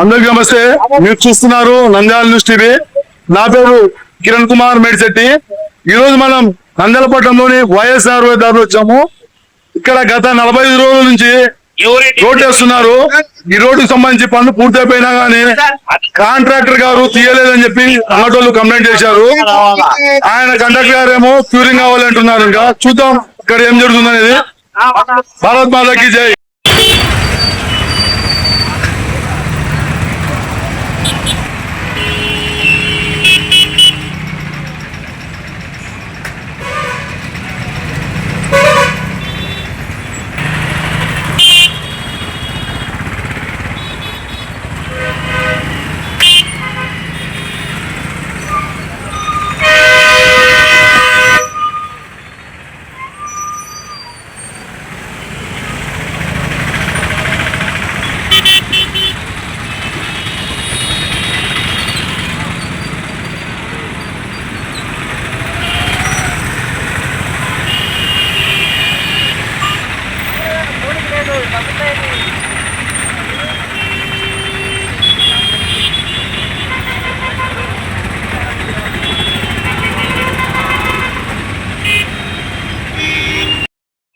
అందరికి నమస్తే. మీరు చూస్తున్నారు నంద్యాల న్యూస్ టీవీ. నా పేరు కిరణ్ కుమార్ మేడిశెట్టి. ఈ రోజు మనం నంద్యాల పట్టణంలోని వైఎస్ఆర్ దారిలో వచ్చాము. ఇక్కడ గత నలభై ఐదు రోజుల నుంచి రోడ్డు వేస్తున్నారు. ఈ రోడ్డుకు సంబంధించి పనులు పూర్తయిపోయినా గానీ కాంట్రాక్టర్ గారు తీయలేదని చెప్పి అంగటోళ్ళు కంప్లైంట్ చేశారు. ఆయన కండక్టర్ గారు ఏమో క్యూరింగ్ కావాలంటున్నారు ఇంకా. చూద్దాం ఇక్కడ ఏం జరుగుతుంది అనేది భారత్ మాతకి జై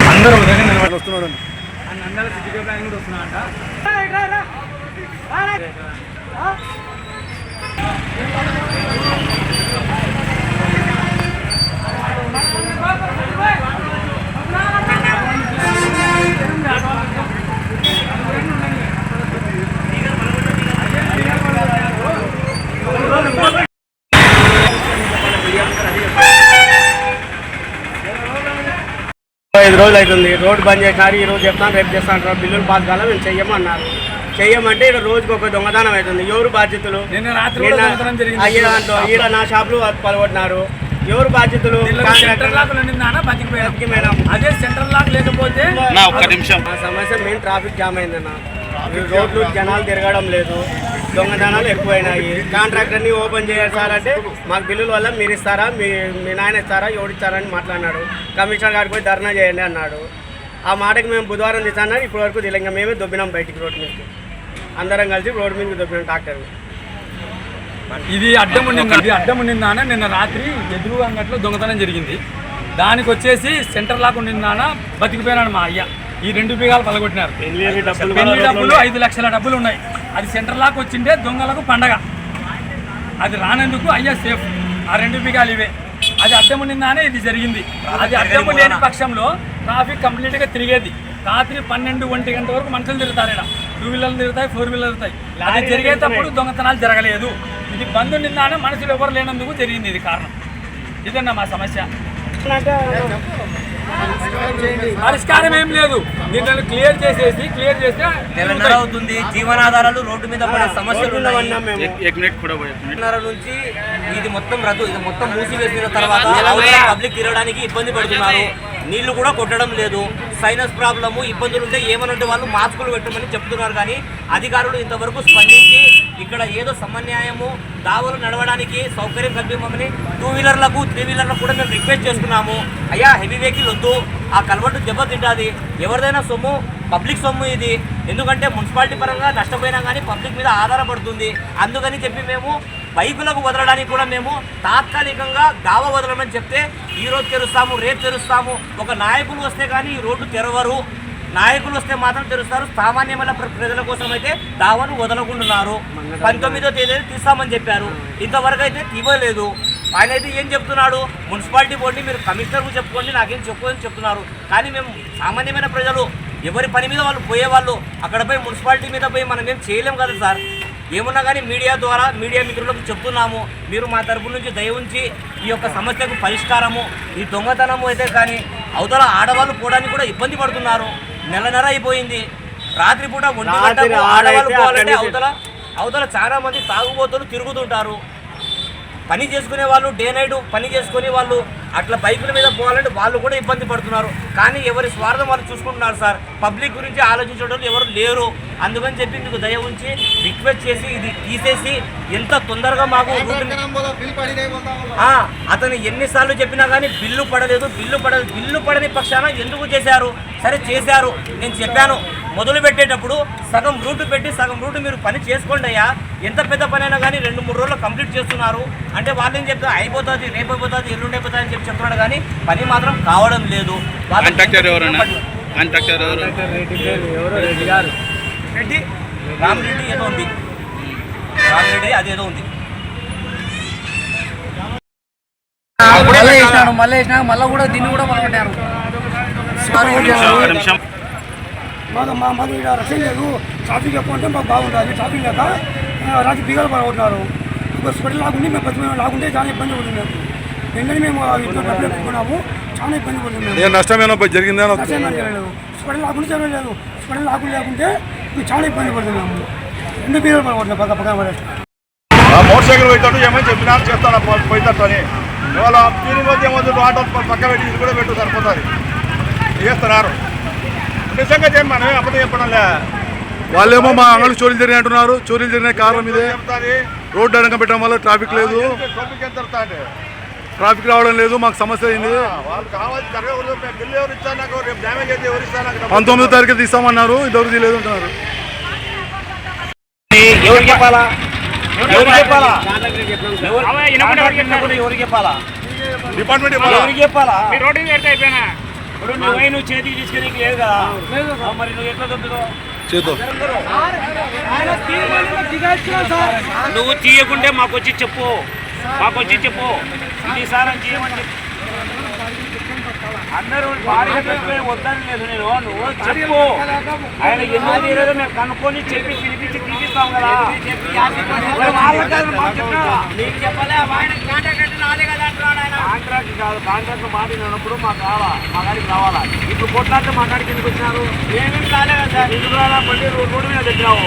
అందరూ ఒక దగ్గర నిలబడి వస్తున్నాడు ప్లాన్ కూడా వస్తున్నాడంట. ఐదు రోజులు అవుతుంది రోడ్డు బంద్ చేసినారు ఈ రోజు చెప్తాను రేపు చేస్తాను అంటారు బిల్లులు పాస్ కాలం మేము చెయ్యమన్నారు. చెయ్యమంటే ఇక్కడ రోజుకి ఒక దొంగతనం అవుతుంది. ఎవరు బాధ్యతలు. అయ్యే దాంట్లో ఈడ నా షాపులు పలగొట్టినారు. ఎవరు బాధ్యతలు? అదే సెంటర్ లాక్ లేకపోతే సమస్య మెయిన్ ట్రాఫిక్ జామ్ అయిందన్న. ఈ రోడ్లు జనాలు తిరగడం లేదు. దొంగతనాలు ఎక్కువైనాయి. కాంట్రాక్టర్ని ఓపెన్ చేయాలి సార్ అంటే మాకు బిల్లుల వల్ల మీరు ఇస్తారా? మీ మీ నాయన ఇస్తారా? ఎవడిస్తారా అని మాట్లాడినాడు. కమిషనర్ గారికి పోయి ధర్నా చేయండి అన్నాడు. ఆ మాటకి మేము బుధవారం తెచ్చాను ఇప్పటి వరకు తెలియక మేమే దొబ్బినాం బయటికి రోడ్డు మీదకి. అందరం కలిసి రోడ్డు మీదకి దొబ్బినాం ట్రాక్టర్. ఇది అడ్డం ఉండింది ఇది అడ్డం ఉండిందా నిన్న రాత్రి ఎదురు అంగట్లో దొంగతనం జరిగింది. దానికి వచ్చేసి సెంటర్ లాక్ ఉండిందాన బతికిపోయినాడు మా అయ్య. ఈ రెండు బీగాలు పలగొట్టినారు పెళ్ళి డబ్బులు ఐదు లక్షల డబ్బులు ఉన్నాయి. అది సెంటర్ లాక్ వచ్చిండే దొంగలకు పండగ. అది రానందుకు అయ్యా సేఫ్ ఆ రెండు బిగాలు ఇవే. అది అడ్డం ఉండిందానే ఇది జరిగింది. అది అడ్డము లేని పక్షంలో ట్రాఫిక్ కంప్లీట్గా తిరిగేది. రాత్రి పన్నెండు ఒంటి గంట వరకు మనుషులు తిరుగుతారు ఇక్కడ టూ వీలర్లు తిరుగుతాయి ఫోర్ వీలర్ తిరుగుతాయి. అది జరిగేటప్పుడు దొంగతనాలు జరగలేదు. ఇది బంద్ నిందానే మనుషులు ఎవరు లేనందుకు జరిగింది ఇది కారణం. ఇదన్న మా సమస్య. పరిష్కారం ఏం లేదు. దీన్ని క్లియర్ చేసేసి క్లియర్ చేస్తే నెలన్నర అవుతుంది. జీవనాధారాలు రోడ్డు మీద పడే సమస్యలు నెలన్నర నుంచి ఇది మొత్తం రద్దు ఇది మొత్తం మూసివేసిన తర్వాత పబ్లిక్ తిరగడానికి ఇబ్బంది పడుతున్నారు. నీళ్ళు కూడా కొట్టడం లేదు. సైనస్ ప్రాబ్లము ఇబ్బందులు ఉంటే ఏమనంటే వాళ్ళు మాస్కులు పెట్టమని చెప్తున్నారు కానీ అధికారులు ఇంతవరకు స్పందించి ఇక్కడ ఏదో సమన్యాయము దావలు నడవడానికి సౌకర్యం కల్పించమని టూ వీలర్లకు త్రీ వీలర్లకు కూడా మేము రిక్వెస్ట్ చేస్తున్నాము అయ్యా హెవీ వెహికల్ వద్దు. ఆ కలవట్టు దెబ్బతింటుంది ఎవరిదైనా సొమ్ము? పబ్లిక్ సొమ్ము ఇది. ఎందుకంటే మున్సిపాలిటీ పరంగా నష్టపోయినా కానీ పబ్లిక్ మీద ఆధారపడుతుంది. అందుకని చెప్పి మేము బైకులకు వదలడానికి కూడా మేము తాత్కాలికంగా దావ వదలమని చెప్తే ఈ రోజు తెరుస్తాము రేపు తెరుస్తాము. ఒక నాయకులు వస్తే కానీ ఈ రోడ్డు తెరవరు. నాయకులు వస్తే మాత్రం తెరుస్తారు సామాన్యమైన ప్ర- ప్రజల కోసం అయితే దావను వదలకుంటున్నారు. పంతొమ్మిదో తేదీ తీస్తామని చెప్పారు. ఇంతవరకు అయితే ఇవ్వలేదు ఆయన అయితే ఏం చెప్తున్నాడు? మున్సిపాలిటీ బోర్డుని మీరు కమిషనర్కు చెప్పుకోండి నాకేం చెప్పుకోని చెప్తున్నారు. కానీ మేము సామాన్యమైన ప్రజలు ఎవరి పని మీద వాళ్ళు పోయేవాళ్ళు అక్కడ పోయి మున్సిపాలిటీ మీద పోయి మనం ఏం చేయలేం కదా సార్. ఏమున్నా కానీ మీడియా ద్వారా మీడియా మిత్రులకు చెప్తున్నాము. మీరు మా తరపు నుంచి దయ ఉంచి ఈ యొక్క సమస్యకు పరిష్కారము ఈ దొంగతనము అయితే కానీ అవతల ఆడవాళ్ళు పోవడానికి కూడా ఇబ్బంది పడుతున్నారు. నెలన్నర అయిపోయింది. రాత్రిపూట ఒంటి రాత్రి గంటకు ఆడవాళ్ళు అవతల అవతల చాలా మంది తాగుబోతులు తిరుగుతుంటారు. పని చేసుకునే వాళ్ళు డే నైట్ పని చేసుకునే వాళ్ళు అట్లా బైకుల మీద పోవాలంటే వాళ్ళు కూడా ఇబ్బంది పడుతున్నారు. కానీ ఎవరి స్వార్థం వాళ్ళు చూసుకుంటున్నారు సార్. పబ్లిక్ గురించి ఆలోచించడం ఎవరు లేరు. అందుకని చెప్పి మీకు దయ ఉంచి రిక్వెస్ట్ చేసి ఇది తీసేసి ఎంత తొందరగా మాకు అతను ఎన్నిసార్లు చెప్పినా కానీ బిల్లు పడలేదు బిల్లు పడలేదు బిల్లు పడని పక్షాన ఎందుకు చేశారు? సరే చేశారు. నేను చెప్పాను. మొదలు పెట్టేటప్పుడు సగం రూట్ పెట్టి సగం రూట్ మీరు పని చేసుకోండి అయ్యా. ఎంత పెద్ద పని అయినా కానీ రెండు మూడు రోజులు కంప్లీట్ చేస్తున్నారు. అంటే వాళ్ళు ఏం చెప్తారు అయిపోతుంది రేపు అయిపోతుంది ఎల్లుండి అయిపోతుంది అని చెప్పి చెప్తున్నాడు కానీ పని మాత్రం కావడం లేదు. వాళ్ళకి కాంట్రాక్టర్ ఎవరన్నా? కాంట్రాక్టర్ ఎవరు? రెడ్డి ఎవరో? రెడ్డి గారు. రెడ్డి? రామరెడ్డి ఏదో ఉంది. రామరెడ్డి అదేదో ఉంది మళ్ళీ వేసినాను మళ్ళీ వేసినా మళ్ళీ కూడా దీన్ని కూడా మాకు మా ఇక్కడ రక్షణ లేదు. ట్రాఫిక్ ఎక్కువ ఉంటే మాకు బాగుంటుంది. ట్రాఫిక్ లేక రాత్రి బిగాలు పడగొట్టినారు. హాస్పిటల్ లాగుండి మేము మేము లాగుంటే చాలా ఇబ్బంది పడుతుంది మేము వెంటనే మేము ఇంట్లో డబ్బులు పెట్టుకున్నాము చాలా ఇబ్బంది ఏ నష్టమేనా జరిగిందా రక్షణ లేదు హాస్పిటల్ లాగుంటే జరగలేదు. హాస్పిటల్ లాగుండి లేకుంటే మేము చాలా ఇబ్బంది పడుతున్నాము రెండు బిగాలు పడగొట్టినాం పక్క పక్కన పడేసి. ఆ మోటార్ సైకిల్ పోయినట్టు ఏమని చెప్పినా చేస్తాను పోయినట్టు అని. ఇవాళ మధ్య ఏమవుతుంది ఆటో పక్క పెట్టి ఇది కూడా పెట్టు సరిపోతుంది. చేస్తున్నారు. నిజంగా చెప్పి మనమే అప్పుడు చెప్పడంలే వాళ్ళేమో మా అంగళ్ళు చోరీలు జరిగినాయి అంటున్నారు. చోరీలు జరిగిన కారణం ఇదే. రోడ్డు అడంగం పెట్టడం వల్ల ట్రాఫిక్ లేదు. ట్రాఫిక్ రావడం లేదు మాకు సమస్య అయింది. పంతొమ్మిదో తారీఖు తీస్తామన్నారు ఇదివరకు తీయలేదు అంటున్నారు. ఎవరు చెప్పాలా? ఎవరు చెప్పాలా? చెప్పాలా? రోడ్డు పెడితే అయిపోయినా? ఇప్పుడు నువ్వు చేతికి తీసుకెళ్ళి లేదు కదా. మరి నువ్వు ఎట్లా చేద్దాం నువ్వు తీయకుంటే మాకు వచ్చి చెప్పు. మాకు వచ్చి చెప్పు. ఇది సార్ అని చేయమని చెప్పు. అందరూ భార్య వద్దని లేదు నేను. నువ్వు చెప్పు. ఆయన ఎందుకు తీయలేదో మేము కనుక్కొని చెప్పి పిలిపించి కదా? నీకు చెప్పలే ఆయన కాంట్రాక్టర్ నాదే కదా అంటున్నాడు ఆయన. కాంట్రాక్ట్ కాదు కాంట్రాక్ట్ మాట్లాడినప్పుడు మాకు కావాలా మా రావాలా? ఇప్పుడు కొట్లాడితే మా గారికి ఎందుకు వచ్చినారు? ఏమేమి కాలే కదా సార్? ఎందుకు రాలా? మళ్ళీ రో- రోడ్డు మీద దగ్గరావు.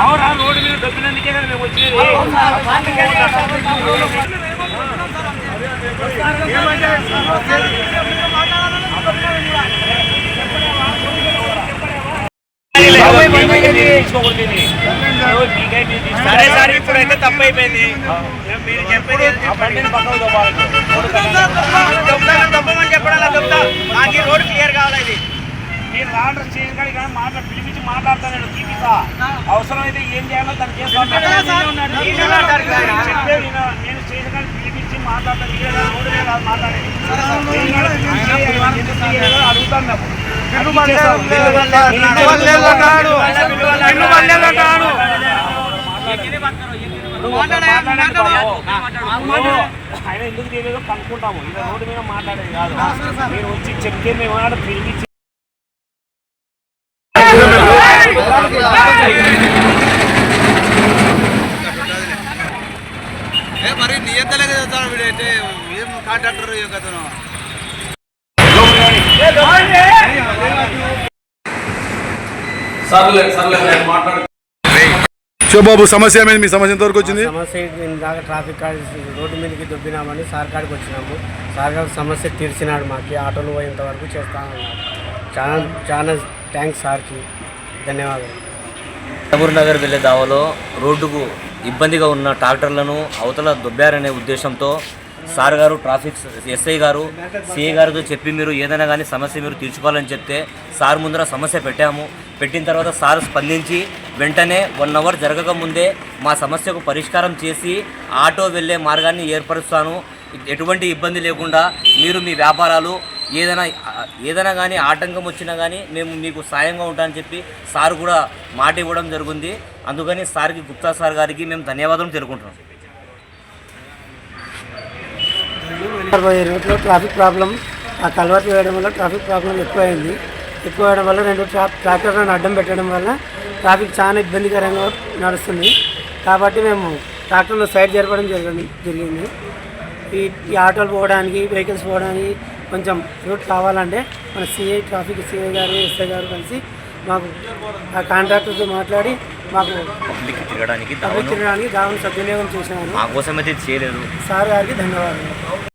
అవునా? రోడ్డు మీద దొబ్బినందుకే కదా మేము వచ్చేది సరే సార్ ఇప్పుడైతే తప్పు అయిపోయింది మీరు చెప్పేది దొబ్బుతాను దొబ్బమని చెప్పడం దొబ్బుతా నాకు ఈ రోడ్ క్లియర్ కావాలి ఇది నేను ఆర్డర్ చేయగానే కానీ మాట్లా పిలిపించి మాట్లాడతాను తీపిస్తా అవసరమైతే ఏం చేయాలో దాన్ని చేస్తాను. నేను పిలిపించి మాట్లాడతాను ఇదే రోడ్డు కాదు మాట్లాడేది అడుగుతాను. ఆయన ఎందుకు తెలియదో కనుక్కుంటాము. ఇలా రోడ్డు మీద మాట్లాడేది కాదు. మీరు వచ్చి చెప్తే మేము ఆడ పిలిపించి మరి నీ ఎంతలే చదువుతాడు వీడైతే ఏం కాంట్రాక్టర్ కథను శివబాబు సమస్య ఏమైంది? మీ సమస్య ఎంతవరకు వచ్చింది? సమస్య నేను దాకా ట్రాఫిక్ కాడ రోడ్డు మీదకి దుబ్బినామని సార్ కాడికి వచ్చినాము. సార్ గారు సమస్య తీర్చినాడు మాకు. ఆటోలు పోయేంత వరకు చేస్తానన్నాడు చాలా చాలా థ్యాంక్స్ సార్కి. ధన్యవాదాలు. నగర్ వెళ్ళే దావలో రోడ్డుకు ఇబ్బందిగా ఉన్న ట్రాక్టర్లను అవతల దొబ్బారనే ఉద్దేశంతో సార్ గారు ట్రాఫిక్ ఎస్ఐ గారు సిఐ గారితో చెప్పి మీరు ఏదైనా కానీ సమస్య మీరు తీర్చుకోవాలని చెప్తే సార్ ముందర సమస్య పెట్టాము. పెట్టిన తర్వాత సార్ స్పందించి వెంటనే వన్ అవర్ జరగక ముందే మా సమస్యకు పరిష్కారం చేసి ఆటో వెళ్ళే మార్గాన్ని ఏర్పరుస్తాను. ఎటువంటి ఇబ్బంది లేకుండా మీరు మీ వ్యాపారాలు ఏదైనా ఏదైనా కానీ ఆటంకం వచ్చినా కానీ మేము మీకు సాయంగా ఉంటామని చెప్పి సార్ కూడా మాట ఇవ్వడం జరిగింది. అందుకని సార్కి గుప్తా సార్ గారికి మేము ధన్యవాదాలు తెలుపుకుంటున్నాం. పోయే రూట్లో ట్రాఫిక్ ప్రాబ్లం ఆ కలవట్లు వేయడం వల్ల ట్రాఫిక్ ప్రాబ్లం ఎక్కువైంది. ఎక్కువ వేయడం వల్ల రెండు ట్రా ట్రాక్టర్లను అడ్డం పెట్టడం వల్ల ట్రాఫిక్ చాలా ఇబ్బందికరంగా నడుస్తుంది. కాబట్టి మేము ట్రాక్టర్లో సైడ్ జరపడం జరిగింది జరిగింది. ఈ ఈ ఆటోలు పోవడానికి వెహికల్స్ పోవడానికి కొంచెం రూట్ కావాలంటే మన సిఐ ట్రాఫిక్ సిఐ గారు ఎస్ఐ గారు కలిసి మాకు ఆ కాంట్రాక్టర్తో మాట్లాడి మాకు పబ్లిక్ తిరగడానికి పబ్లిక్ దావను తిరగడానికి దావని సద్వినియోగం చేసినాను మా కోసం అయితే చేయలేదు. సార్ గారికి ధన్యవాదాలు.